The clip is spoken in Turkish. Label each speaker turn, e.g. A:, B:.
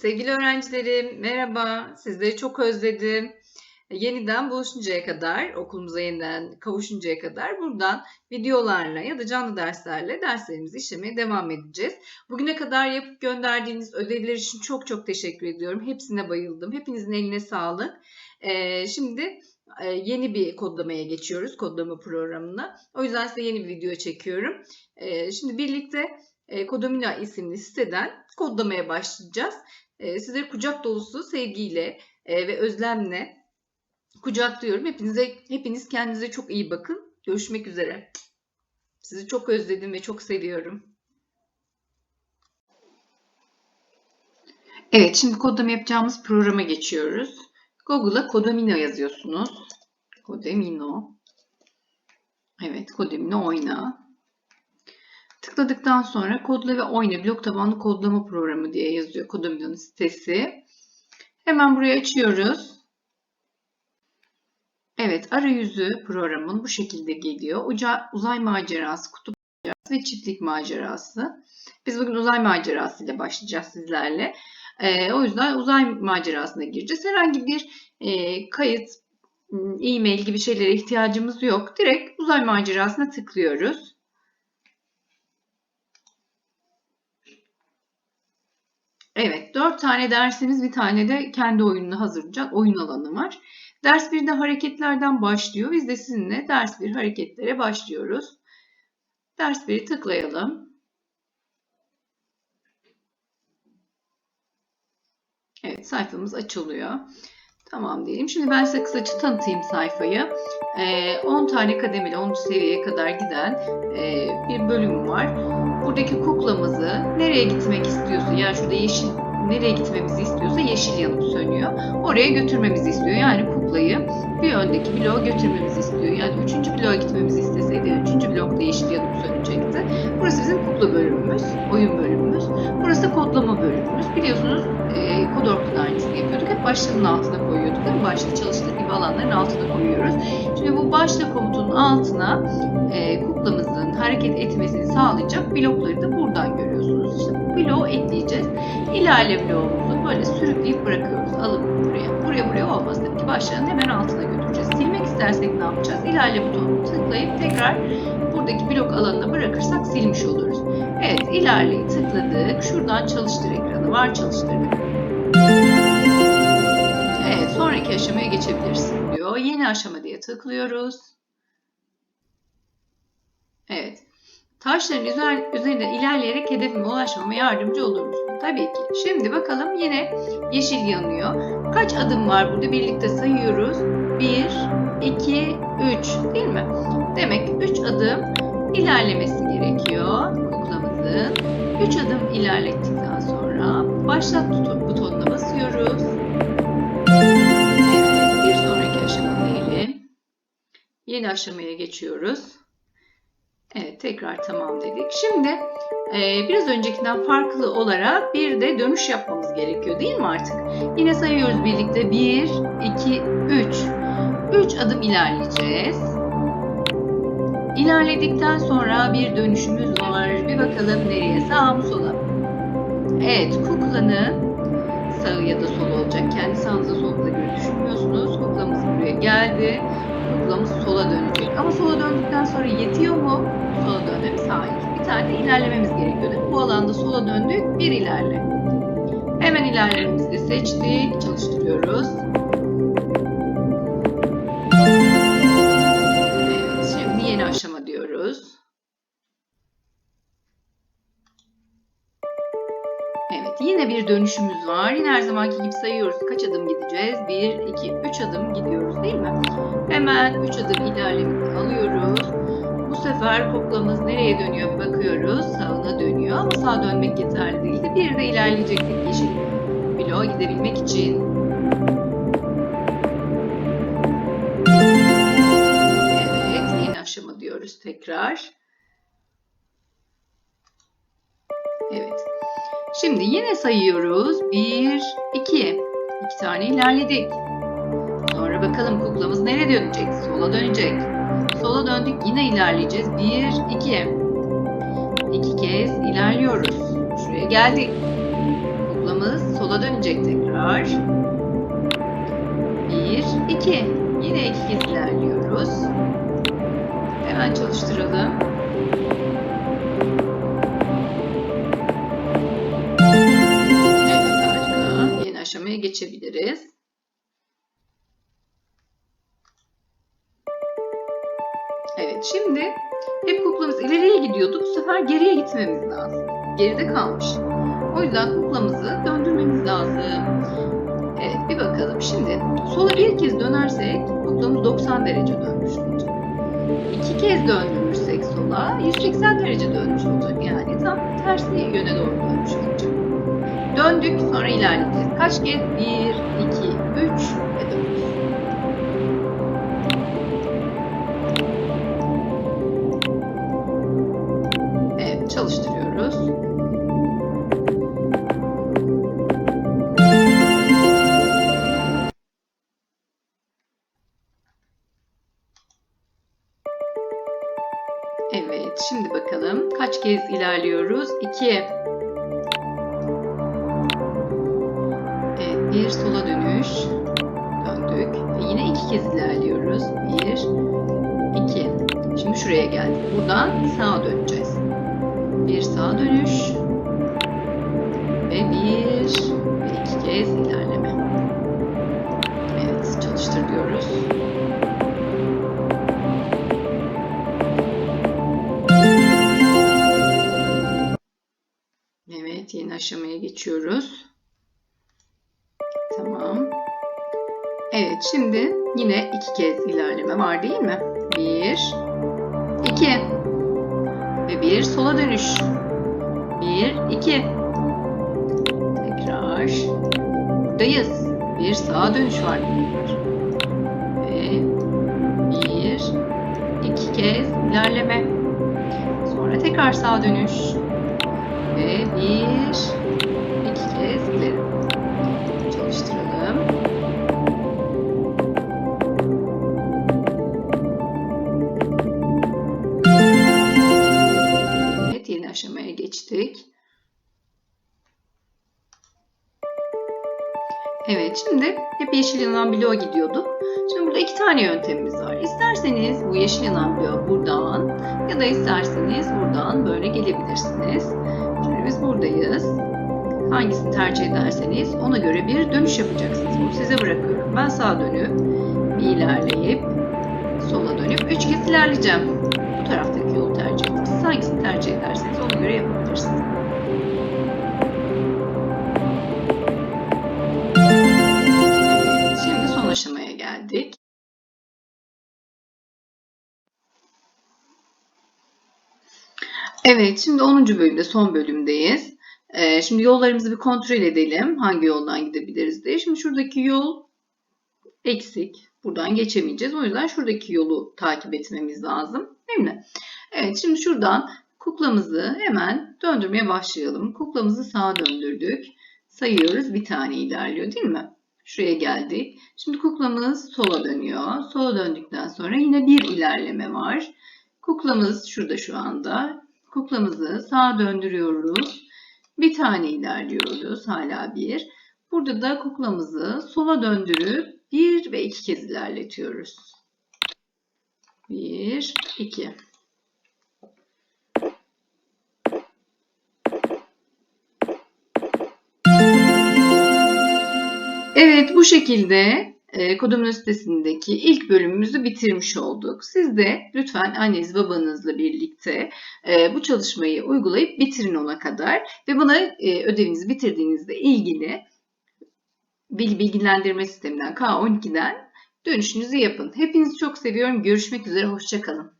A: Sevgili öğrencilerim, merhaba. Sizleri çok özledim. Yeniden buluşuncaya kadar, okulumuza yeniden kavuşuncaya kadar buradan videolarla ya da canlı derslerle derslerimizi işlemeye devam edeceğiz. Bugüne kadar yapıp gönderdiğiniz ödevler için çok çok teşekkür ediyorum. Hepsine bayıldım. Hepinizin eline sağlık. Ee, şimdi e, yeni bir kodlamaya geçiyoruz, kodlama programına. O yüzden size yeni bir video çekiyorum. Ee, şimdi birlikte e, Kodomina isimli siteden kodlamaya başlayacağız. E, sizleri kucak dolusu sevgiyle e, ve özlemle kucaklıyorum. Hepinize hepiniz kendinize çok iyi bakın. Görüşmek üzere. Sizi çok özledim ve çok seviyorum. Evet, şimdi kodlama yapacağımız programa geçiyoruz. Google'a Kodamino yazıyorsunuz. Kodemino. Evet, Kodemino oyna. Tıkladıktan sonra kodla ve oyna blok tabanlı kodlama programı diye yazıyor Kodamino'nun sitesi. Hemen burayı açıyoruz. Evet arayüzü programın bu şekilde geliyor. Uca, uzay macerası, kutup macerası ve çiftlik macerası. Biz bugün uzay macerası ile başlayacağız sizlerle. Ee, o yüzden uzay macerasına gireceğiz. Herhangi bir e, kayıt, e-mail gibi şeylere ihtiyacımız yok. Direkt uzay macerasına tıklıyoruz. Evet, 4 tane dersimiz, bir tane de kendi oyununu hazırlayacak oyun alanı var. Ders 1'de hareketlerden başlıyor. Biz de sizinle ders 1 hareketlere başlıyoruz. Ders 1'i tıklayalım. Evet, sayfamız açılıyor. Tamam diyelim. Şimdi ben size kısaca tanıtayım sayfayı. 10 tane kademeli 10. seviyeye kadar giden bir bölüm var. Buradaki kuklamızı nereye gitmek istiyorsa yani şurada yeşil nereye gitmemizi istiyorsa yeşil yanıp sönüyor. Oraya götürmemizi istiyor. Yani kuklayı bir öndeki bloğa götürmemizi istiyor. Yani üçüncü bloğa gitmemizi isteseydi üçüncü blokta yeşil yanıp sönecekti. Burası bizim kukla bölümümüz, oyun bölümümüz. Burası da kodlama bölümümüz. Biliyorsunuz e, kod ortada aynısını yapıyorduk. Hep başlığın altına koyuyorduk. Değil mi? Çalıştık gibi alanların altına koyuyoruz. Şimdi bu başlık komutunun altına e, kuklamızın hareket etmesini sağlayacak blokları da buradan görüyorsunuz. İşte bu bloğu ekleyeceğiz. İlerle bloğumuzu böyle sürükleyip bırakıyoruz. Alıp buraya. Buraya buraya olmaz. Tabii ki başlığın hemen altına götüreceğiz. Silmek istersek ne yapacağız? İlerle butonunu tıklayıp tekrar buradaki blok alanına bırakırsak silmiş oluruz. Evet ilerleyi tıkladık. Şuradan çalıştır ekranı var çalıştırdık. Evet sonraki aşamaya geçebilirsin diyor. Yeni aşama tıklıyoruz. Evet. Taşların üzerinde ilerleyerek hedefime ulaşmama yardımcı olur? Tabii ki. Şimdi bakalım yine yeşil yanıyor. Kaç adım var burada? Birlikte sayıyoruz. 1, 2, 3 değil mi? Demek 3 adım ilerlemesi gerekiyor kuklamızın. 3 adım ilerlettikten sonra başlat butonuna basıyoruz. Yeni aşamaya geçiyoruz. Evet, tekrar tamam dedik. Şimdi e, biraz öncekinden farklı olarak bir de dönüş yapmamız gerekiyor değil mi artık? Yine sayıyoruz birlikte. 1, 2, 3. 3 adım ilerleyeceğiz. İlerledikten sonra bir dönüşümüz var. Bir bakalım nereye? Sağa mı sola? Evet, kuklanın sağı ya da solu olacak. Kendi sağınıza solunuza göre düşünmüyorsunuz. Kuklamız buraya geldi. Ama sola döndükten sonra yetiyor mu? Sola dönmemiz hayır. Bir tane ilerlememiz gerekiyor. Bu alanda sola döndük. Bir ilerle. Hemen ilerlememizi seçtik. Çalıştırıyoruz. Yine bir dönüşümüz var. Yine her zamanki gibi sayıyoruz. Kaç adım gideceğiz? 1, 2, 3 adım gidiyoruz değil mi? Hemen 3 adım ilerlememizi alıyoruz. Bu sefer kuklamız nereye dönüyor bakıyoruz. Sağına dönüyor ama sağa dönmek yeterli değildi. Bir de ilerleyecektik yeşil bloğa gidebilmek için. Evet, yeni aşama diyoruz tekrar. Evet. Şimdi yine sayıyoruz. 1, 2. 2 tane ilerledik. Sonra bakalım kuklamız nereye dönecek? Sola dönecek. Sola döndük yine ilerleyeceğiz. 1, 2. 2 kez ilerliyoruz. Şuraya geldik. Kuklamız sola dönecek. tekrar. 1, 2. Yine iki kez ilerliyoruz. Hemen çalıştıralım. Aşamaya geçebiliriz. Evet şimdi hep kuklamız ileriye gidiyordu. Bu sefer geriye gitmemiz lazım. Geride kalmış. O yüzden kuklamızı döndürmemiz lazım. Evet bir bakalım. Şimdi sola bir kez dönersek kuklamız 90 derece dönmüş olacak. İki kez döndürürsek sola 180 derece dönmüş olacak. Yani tam tersi yöne doğru dönmüş olacak. Döndük sonra ilerleyeceğiz. Kaç kez? 1, 2, 3 ve 4. Evet çalıştırıyoruz. Evet, şimdi bakalım kaç kez ilerliyoruz? 2. bir sola dönüş. Döndük. Ve yine iki kez ilerliyoruz. 1, 2. Şimdi şuraya geldik. Buradan sağa döneceğiz. Bir sağa dönüş. Ve bir ve iki kez ilerleme. Evet, çalıştır diyoruz. Evet, yeni aşamaya geçiyoruz. Evet, şimdi yine iki kez ilerleme var değil mi? Bir, iki ve bir sola dönüş. Bir, iki. Tekrar. Buradayız. Bir sağa dönüş var. Ve bir, iki kez ilerleme. Sonra tekrar sağa dönüş. Ve bir, iki kez ileri. Evet, şimdi hep yeşil yanan bloğa gidiyorduk. Şimdi burada iki tane yöntemimiz var. İsterseniz bu yeşil yanan bloğa buradan ya da isterseniz buradan böyle gelebilirsiniz. Şimdi biz buradayız. Hangisini tercih ederseniz ona göre bir dönüş yapacaksınız. Bunu size bırakıyorum. Ben sağa dönüp bir ilerleyip sola dönüp üç kez ilerleyeceğim. Bu taraftaki yolu tercih edin. Siz hangisini tercih ederseniz ona göre yapabilirsiniz. Evet, şimdi 10. bölümde, son bölümdeyiz. Ee, şimdi yollarımızı bir kontrol edelim. Hangi yoldan gidebiliriz diye. Şimdi şuradaki yol eksik. Buradan geçemeyeceğiz. O yüzden şuradaki yolu takip etmemiz lazım. Değil mi? Evet, şimdi şuradan kuklamızı hemen döndürmeye başlayalım. Kuklamızı sağa döndürdük. Sayıyoruz. Bir tane ilerliyor değil mi? Şuraya geldik. Şimdi kuklamız sola dönüyor. Sola döndükten sonra yine bir ilerleme var. Kuklamız şurada şu anda. Kuklamızı sağa döndürüyoruz. Bir tane ilerliyoruz. Hala bir. Burada da kuklamızı sola döndürüp bir ve iki kez ilerletiyoruz. Bir, iki. Evet bu şekilde e, Kodumun sitesindeki ilk bölümümüzü bitirmiş olduk. Siz de lütfen anneniz babanızla birlikte e, bu çalışmayı uygulayıp bitirin ona kadar ve bana e, ödevinizi bitirdiğinizde ilgili bilgilendirme sisteminden K12'den dönüşünüzü yapın. Hepinizi çok seviyorum. Görüşmek üzere. Hoşçakalın.